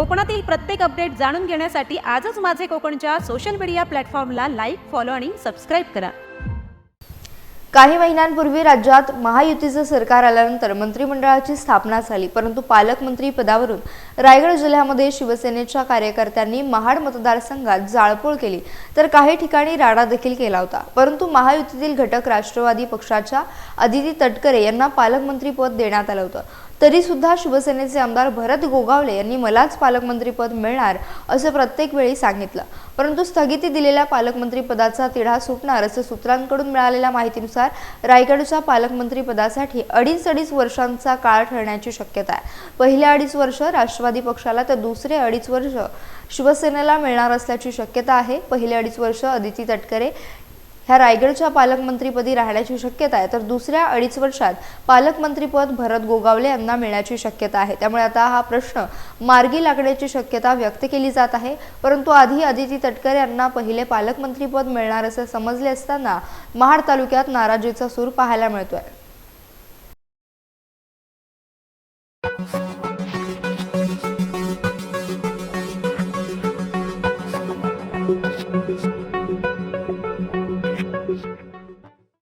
कोकणातील प्रत्येक अपडेट जाणून घेण्यासाठी आजच माझे कोकणच्या सोशल मीडिया प्लॅटफॉर्मला लाईक फॉलो आणि सबस्क्राईब करा. काही महिन्यांपूर्वी राज्यात महायुतीचं सरकार आल्यानंतर मंत्रिमंडळाची स्थापना झाली परंतु पालकमंत्री पदावरून रायगड जिल्ह्यामध्ये शिवसेनेच्या कार्यकर्त्यांनी महाड मतदारसंघात जाळपोळ केली तर काही ठिकाणी राडा देखील केला होता. परंतु महायुतीतील घटक राष्ट्रवादी पक्षाच्या अदिती तटकरे यांना पालकमंत्रीपद देण्यात आलं होतं. तरी सुद्धा शिवसेनेचे आमदार भरत गोगावले यांनी मलाच पालकमंत्रीपद मिळणार असं प्रत्येक वेळी सांगितलं. परंतु स्थगिती दिलेल्या पालकमंत्रीपदाचा तिढा सुटणार असं सूत्रांकडून मिळालेल्या माहितीनुसार रायगडच्या पालकमंत्रीपदासाठी अडीच अडीच वर्षांचा काळ ठरण्याची शक्यता आहे. पहिले अडीच वर्ष राष्ट्रवादी पक्षाला तर दुसरे अडीच वर्ष शिवसेनेला मिळणार असल्याची शक्यता आहे. पहिले अडीच वर्ष अदिती तटकरे ह्या रायगडच्या पालकमंत्रीपदी राहण्याची शक्यता आहे. तर दुसऱ्या अडीच वर्षात पालकमंत्रीपद भरत गोगावले यांना मिळण्याची शक्यता आहे. त्यामुळे आता हा प्रश्न मार्गी लागण्याची शक्यता व्यक्त केली जात आहे. परंतु आधी आदिती तटकरे यांना पहिले पालकमंत्रीपद मिळणार असे समजले असताना महाड तालुक्यात नाराजीचा सूर पाहायला मिळतोय.